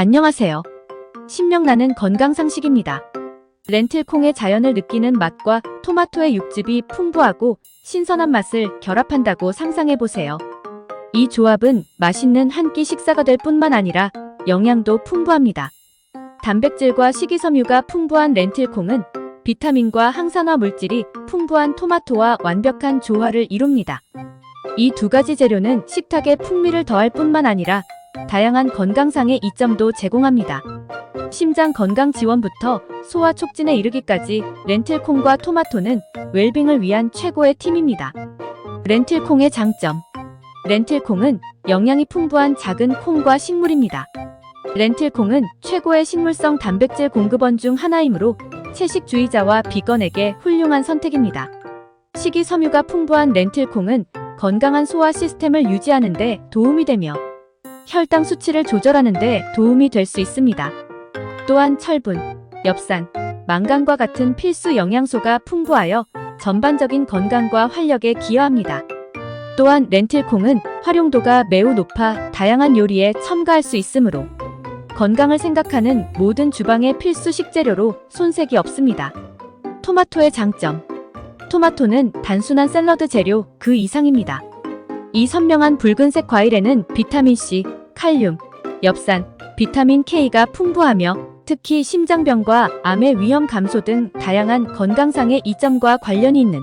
안녕하세요. 신명나는 건강상식입니다. 렌틸콩의 자연을 느끼는 맛과 토마토의 육즙이 풍부하고 신선한 맛을 결합한다고 상상해보세요. 이 조합은 맛있는 한 끼 식사가 될 뿐만 아니라 영양도 풍부합니다. 단백질과 식이섬유가 풍부한 렌틸콩은 비타민과 항산화 물질이 풍부한 토마토와 완벽한 조화를 이룹니다. 이 두 가지 재료는 식탁에 풍미를 더할 뿐만 아니라 다양한 건강상의 이점도 제공합니다. 심장 건강 지원부터 소화 촉진에 이르기까지 렌틸콩과 토마토는 웰빙을 위한 최고의 팀입니다. 렌틸콩의 장점. 렌틸콩은 영양이 풍부한 작은 콩과 식물입니다. 렌틸콩은 최고의 식물성 단백질 공급원 중 하나이므로 채식주의자와 비건에게 훌륭한 선택입니다. 식이섬유가 풍부한 렌틸콩은 건강한 소화 시스템을 유지하는 데 도움이 되며 혈당 수치를 조절하는 데 도움이 될 수 있습니다. 또한 철분, 엽산, 망간과 같은 필수 영양소가 풍부하여 전반적인 건강과 활력에 기여합니다. 또한 렌틸콩은 활용도가 매우 높아 다양한 요리에 첨가할 수 있으므로 건강을 생각하는 모든 주방의 필수 식재료로 손색이 없습니다. 토마토의 장점. 토마토는 단순한 샐러드 재료 그 이상입니다. 이 선명한 붉은색 과일에는 비타민C, 칼륨, 엽산, 비타민 K가 풍부하며 특히 심장병과 암의 위험 감소 등 다양한 건강상의 이점과 관련이 있는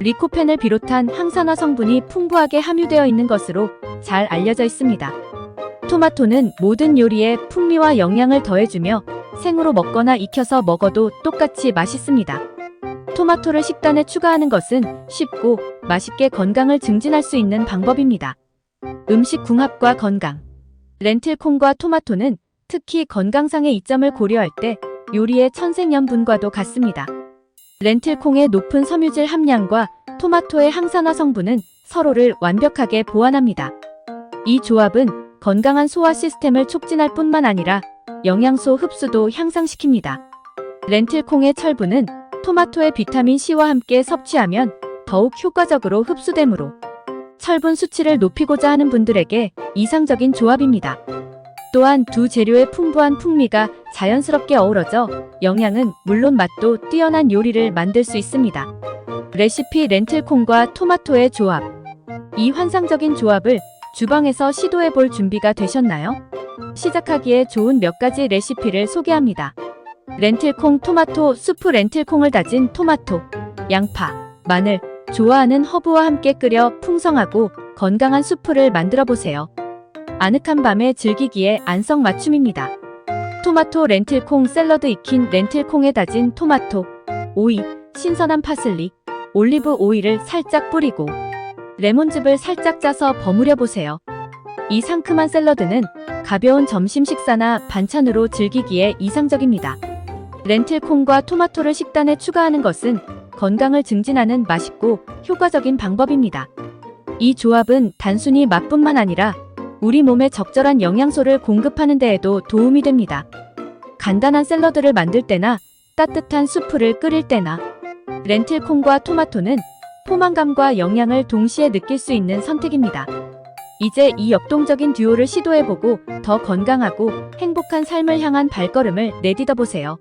리코펜을 비롯한 항산화 성분이 풍부하게 함유되어 있는 것으로 잘 알려져 있습니다. 토마토는 모든 요리에 풍미와 영양을 더해주며 생으로 먹거나 익혀서 먹어도 똑같이 맛있습니다. 토마토를 식단에 추가하는 것은 쉽고 맛있게 건강을 증진할 수 있는 방법입니다. 음식 궁합과 건강. 렌틸콩과 토마토는 특히 건강상의 이점을 고려할 때 요리의 천생연분과도 같습니다. 렌틸콩의 높은 섬유질 함량과 토마토의 항산화 성분은 서로를 완벽하게 보완합니다. 이 조합은 건강한 소화 시스템을 촉진할 뿐만 아니라 영양소 흡수도 향상시킵니다. 렌틸콩의 철분은 토마토의 비타민 C와 함께 섭취하면 더욱 효과적으로 흡수되므로 철분 수치를 높이고자 하는 분들에게 이상적인 조합입니다. 또한 두 재료의 풍부한 풍미가 자연스럽게 어우러져 영양은 물론 맛도 뛰어난 요리를 만들 수 있습니다. 레시피 렌틸콩과 토마토의 조합. 이 환상적인 조합을 주방에서 시도해 볼 준비가 되셨나요? 시작하기에 좋은 몇 가지 레시피를 소개합니다. 렌틸콩 토마토 수프 렌틸콩을 다진 토마토, 양파, 마늘, 좋아하는 허브와 함께 끓여 풍성하고 건강한 수프를 만들어 보세요. 아늑한 밤에 즐기기에 안성맞춤입니다. 토마토 렌틸콩 샐러드 익힌 렌틸콩에 다진 토마토, 오이, 신선한 파슬리, 올리브 오일을 살짝 뿌리고 레몬즙을 살짝 짜서 버무려 보세요. 이 상큼한 샐러드는 가벼운 점심 식사나 반찬으로 즐기기에 이상적입니다. 렌틸콩과 토마토를 식단에 추가하는 것은 건강을 증진하는 맛있고 효과적인 방법입니다. 이 조합은 단순히 맛뿐만 아니라 우리 몸에 적절한 영양소를 공급하는 데에도 도움이 됩니다. 간단한 샐러드를 만들 때나 따뜻한 수프를 끓일 때나 렌틸콩과 토마토는 포만감과 영양을 동시에 느낄 수 있는 선택입니다. 이제 이 역동적인 듀오를 시도해보고 더 건강하고 행복한 삶을 향한 발걸음을 내딛어 보세요.